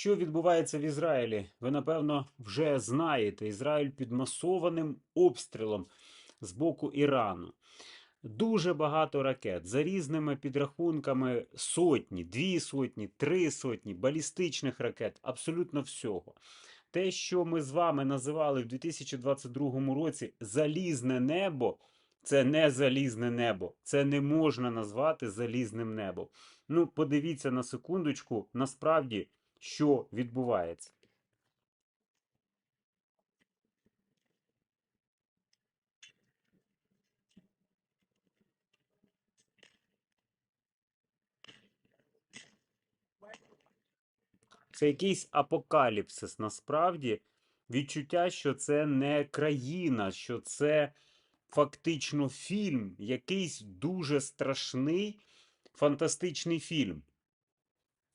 Що відбувається в Ізраїлі? Ви напевно вже знаєте. Ізраїль під масованим обстрілом з боку Ірану. Дуже багато ракет за різними підрахунками сотні, дві сотні, три сотні балістичних ракет, абсолютно всього. Те, що ми з вами називали в 2022 році залізне небо, це не залізне небо. Це не можна назвати залізним небом. Ну, подивіться на секундочку, насправді, що відбувається. Це якийсь апокаліпсис. Насправді відчуття, що це не країна, що це фактично фільм, якийсь дуже страшний фантастичний фільм.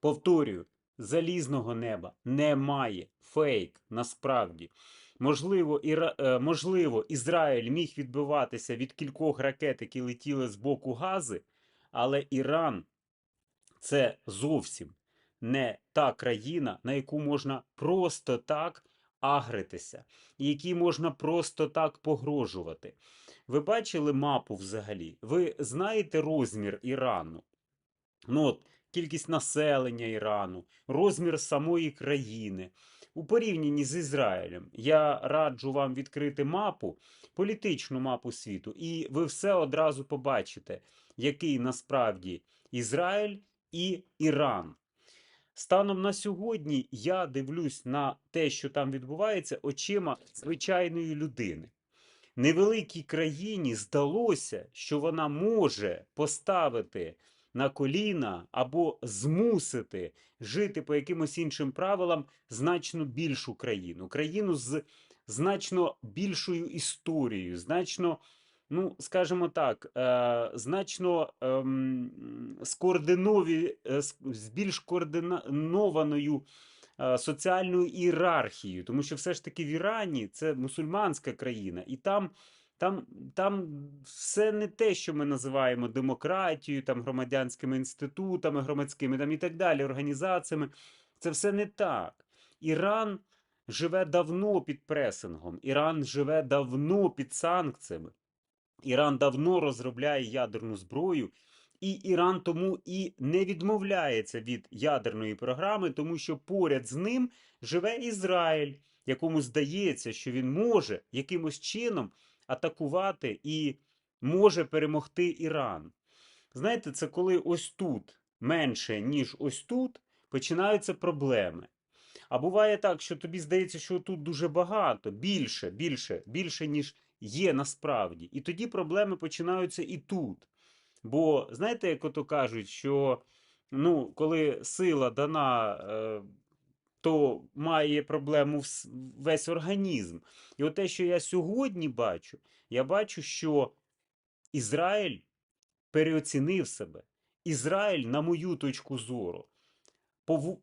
Повторюю, залізного неба немає. Фейк насправді. Можливо, Іра... е, можливо, Ізраїль міг відбиватися від кількох ракет, які летіли з боку Гази, але Іран це зовсім не та країна, на яку можна просто так агритися, і якій можна просто так погрожувати. Ви бачили мапу взагалі? Ви знаєте розмір Ірану? Ну от, кількість населення Ірану, розмір самої країни. У порівнянні з Ізраїлем я раджу вам відкрити мапу, політичну мапу світу, і ви все одразу побачите, який насправді Ізраїль і Іран. Станом на сьогодні я дивлюсь на те, що там відбувається, очима звичайної людини. Невеликій країні здалося, що вона може поставити на коліна або змусити жити по якимось іншим правилам значно більшу країну. Країну з значно більшою історією, значно, ну, скажімо так, е, значно ем, скоординові, е, з більш координованою е, соціальною ієрархією, тому що все ж таки в Ірані це мусульманська країна, і там. Там там все не те, що ми називаємо демократією, там громадянськими інститутами, громадськими там і так далі, організаціями. Це все не так. Іран живе давно під пресингом, Іран живе давно під санкціями. Іран давно розробляє ядерну зброю, і Іран тому і не відмовляється від ядерної програми, тому що поряд з ним живе Ізраїль, якому здається, що він може якимось чином атакувати і може перемогти Іран. Знаєте, це коли ось тут менше, ніж ось тут, починаються проблеми. А буває так, що тобі здається, що тут дуже багато, більше, більше, більше, ніж є насправді. І тоді проблеми починаються і тут. Бо знаєте, як ото кажуть, що ну, коли сила дана, е, то має проблему весь організм. І от те, що я сьогодні бачу, я бачу, що Ізраїль переоцінив себе. Ізраїль, на мою точку зору,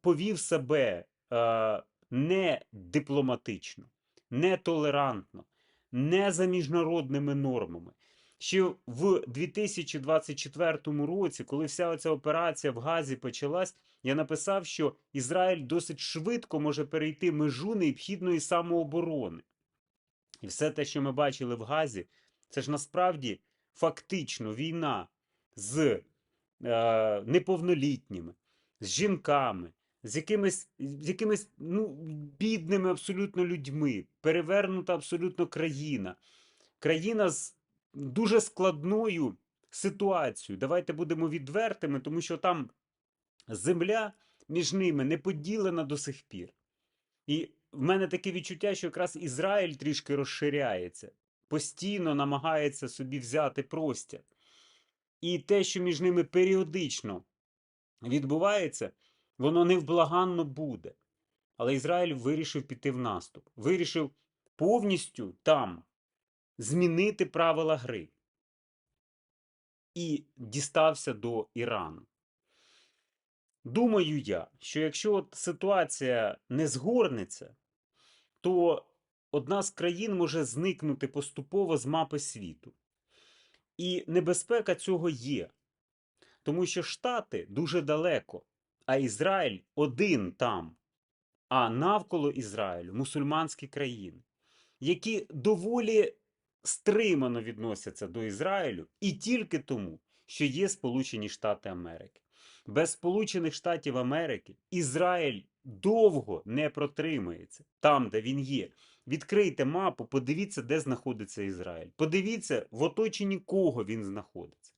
повів себе е, не дипломатично, не толерантно, не за міжнародними нормами. Ще в 2024 році, коли вся ця операція в Газі почалась, я написав, що Ізраїль досить швидко може перейти межу необхідної самооборони. І все те, що ми бачили в Газі, це ж насправді фактично війна з е, неповнолітніми, з жінками, з якимись з якимись ну, бідними абсолютно людьми, перевернута абсолютно країна. Країна з дуже складною ситуацією. Давайте будемо відвертими, тому що там земля між ними не поділена до сих пір. І в мене таке відчуття, що якраз Ізраїль трішки розширяється, постійно намагається собі взяти простір. І те, що між ними періодично відбувається, воно невблаганно буде. Але Ізраїль вирішив піти в наступ. Вирішив повністю там змінити правила гри. І дістався до Ірану. Думаю я, що якщо от ситуація не згорнеться, то одна з країн може зникнути поступово з мапи світу. І небезпека цього є. Тому що Штати дуже далеко, а Ізраїль один там. а навколо Ізраїлю мусульманські країни, які доволі стримано відносяться до Ізраїлю і тільки тому, що є Сполучені Штати Америки. Без Сполучених Штатів Америки Ізраїль довго не протримається там, де він є. Відкрийте мапу, подивіться, де знаходиться Ізраїль. Подивіться, в оточенні кого він знаходиться.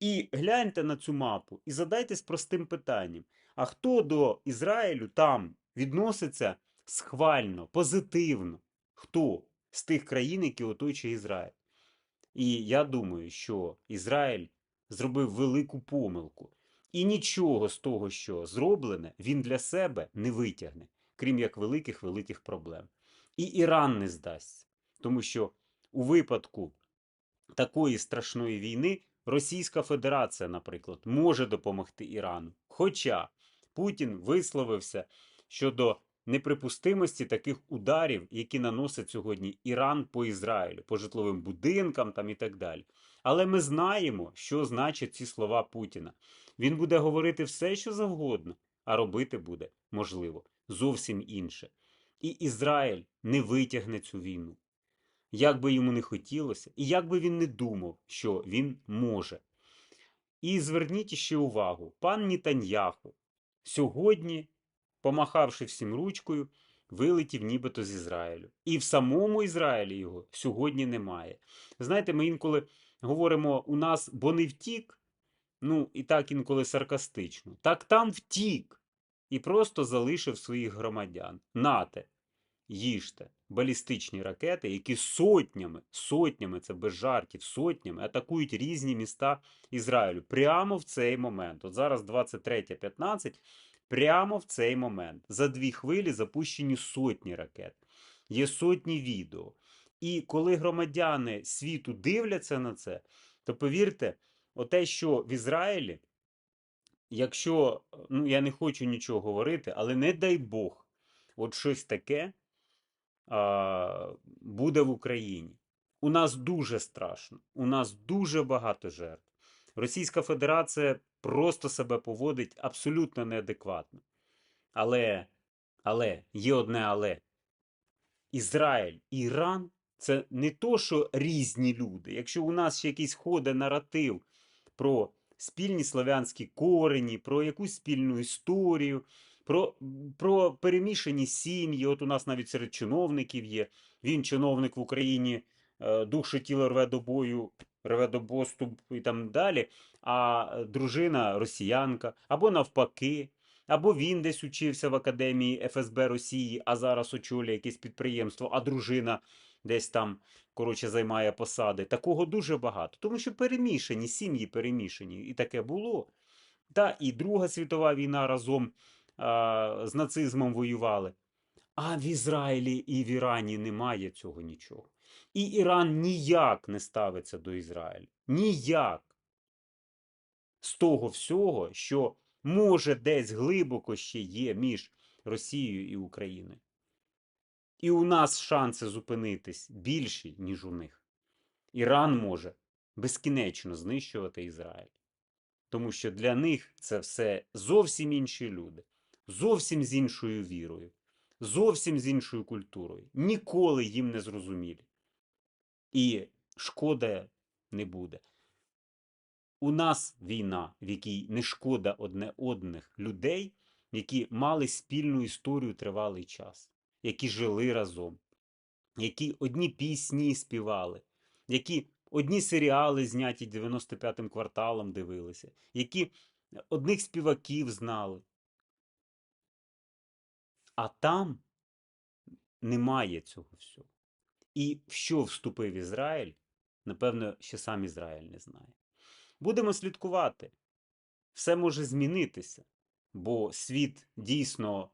І гляньте на цю мапу і задайтесь простим питанням: а хто до Ізраїлю там відноситься схвально, позитивно? Хто з тих країн, які оточує Ізраїль? І я думаю, що Ізраїль зробив велику помилку. І нічого з того, що зроблене, він для себе не витягне, крім як великих великих проблем. І Іран не здасться, тому що у випадку такої страшної війни Російська Федерація, наприклад, може допомогти Ірану. Хоча Путін висловився щодо неприпустимості таких ударів, які наносить сьогодні Іран по Ізраїлю, по житловим будинкам там і так далі. Але ми знаємо, що значать ці слова Путіна. Він буде говорити все, що завгодно, а робити буде, можливо, зовсім інше. І Ізраїль не витягне цю війну. Як би йому не хотілося, і як би він не думав, що він може. І зверніть ще увагу, пан Нітаньяху сьогодні, помахавши всім ручкою, вилетів нібито з Ізраїлю. І в самому Ізраїлі його сьогодні немає. Знаєте, ми інколи говоримо у нас, бо не втік, ну і так інколи саркастично. Так там втік і просто залишив своїх громадян. Нате, їжте балістичні ракети, які сотнями, сотнями, це без жартів, сотнями атакують різні міста Ізраїлю прямо в цей момент. От зараз 23.15, прямо в цей момент. За дві хвилі запущені сотні ракет. Є сотні відео. І коли громадяни світу дивляться на це, то повірте, оте, що в Ізраїлі, якщо ну я не хочу нічого говорити, але не дай Бог, от щось таке а, буде в Україні. У нас дуже страшно, у нас дуже багато жертв. Російська Федерація просто себе поводить абсолютно неадекватно. Але, але, є одне але. Ізраїль і Іран це не то, що різні люди. Якщо у нас ще якийсь ходить наратив про спільні славянські корені, про якусь спільну історію, про, про перемішані сім'ї. От у нас навіть серед чиновників є. Він чиновник в Україні, е, душу тіло рве до бою, рве до поступ і там далі. А дружина росіянка, або навпаки. Або він десь учився в академії ФСБ Росії, а зараз очолює якесь підприємство, а дружина десь там коротше займає посади. Такого дуже багато. Тому що перемішані, сім'ї перемішані. І таке було. Та і Друга світова війна разом а, з нацизмом воювали. А в Ізраїлі і в Ірані немає цього нічого. І Іран ніяк не ставиться до Ізраїлю. Ніяк. З того всього, що може десь глибоко ще є між Росією і Україною. І у нас шанси зупинитись більші, ніж у них. Іран може безкінечно знищувати Ізраїль. Тому що для них це все зовсім інші люди, зовсім з іншою вірою, зовсім з іншою культурою. Ніколи їм не зрозумілі. І шкода не буде. У нас війна, в якій не шкода одне одних людей, які мали спільну історію тривалий час, які жили разом, які одні пісні співали, які одні серіали зняті 95-м кварталом дивилися, які одних співаків знали. А там немає цього всього. І в що вступив Ізраїль, напевно, ще сам Ізраїль не знає. Будемо слідкувати. Все може змінитися, бо світ дійсно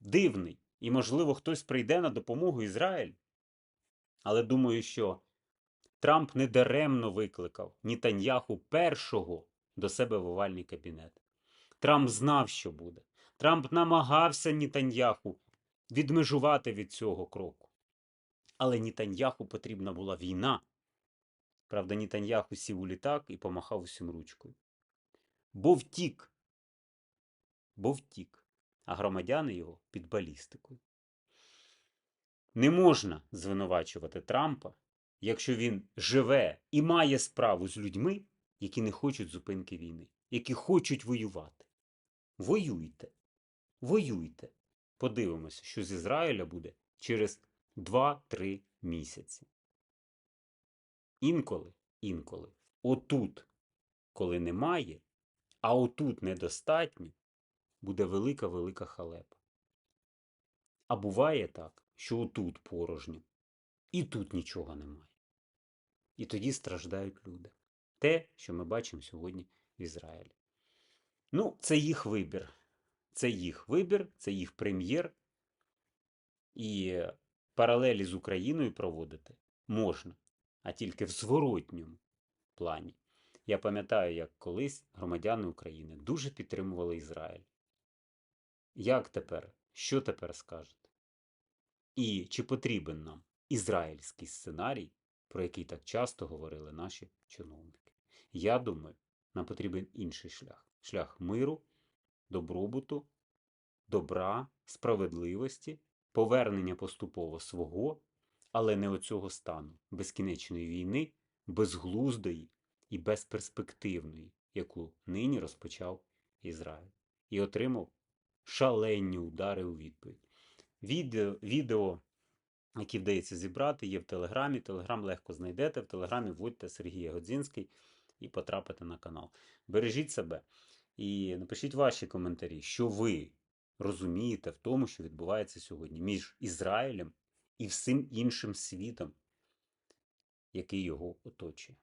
дивний, і, можливо, хтось прийде на допомогу Ізраїль. Але думаю, що Трамп недаремно викликав Нітаньяху першого до себе в овальний кабінет. Трамп знав, що буде. Трамп намагався Нітаньяху відмежувати від цього кроку. Але Нітаньяху потрібна була війна. Правда, Нітаньяху сів у літак і помахав усім ручкою. Бо втік. Бо втік. А громадяни його під балістикою. Не можна звинувачувати Трампа, якщо він живе і має справу з людьми, які не хочуть зупинки війни, які хочуть воювати. Воюйте, воюйте. Подивимося, що з Ізраїля буде через 2-3 місяці. Інколи, інколи, отут, коли немає, а отут недостатньо, буде велика-велика халепа. А буває так, що отут порожньо, і тут нічого немає. І тоді страждають люди. Те, що ми бачимо сьогодні в Ізраїлі. Ну, це їх вибір. Це їх вибір, це їх прем'єр. І паралелі з Україною проводити можна, а тільки в зворотньому плані. Я пам'ятаю, як колись громадяни України дуже підтримували Ізраїль. Як тепер? Що тепер скажете? І чи потрібен нам ізраїльський сценарій, про який так часто говорили наші чиновники? Я думаю, нам потрібен інший шлях шлях миру, добробуту, добра, справедливості, повернення поступово свого, але не оцього стану безкінечної війни, безглуздої і безперспективної, яку нині розпочав Ізраїль, і отримав шалені удари у відповідь. Відео, відео, які вдається зібрати, є в Телеграмі. Телеграм легко знайдете. В Телеграмі вводьте Сергій Годзінський і потрапите на канал. Бережіть себе і напишіть ваші коментарі, що ви розумієте в тому, що відбувається сьогодні між Ізраїлем і всім іншим світом, який його оточує.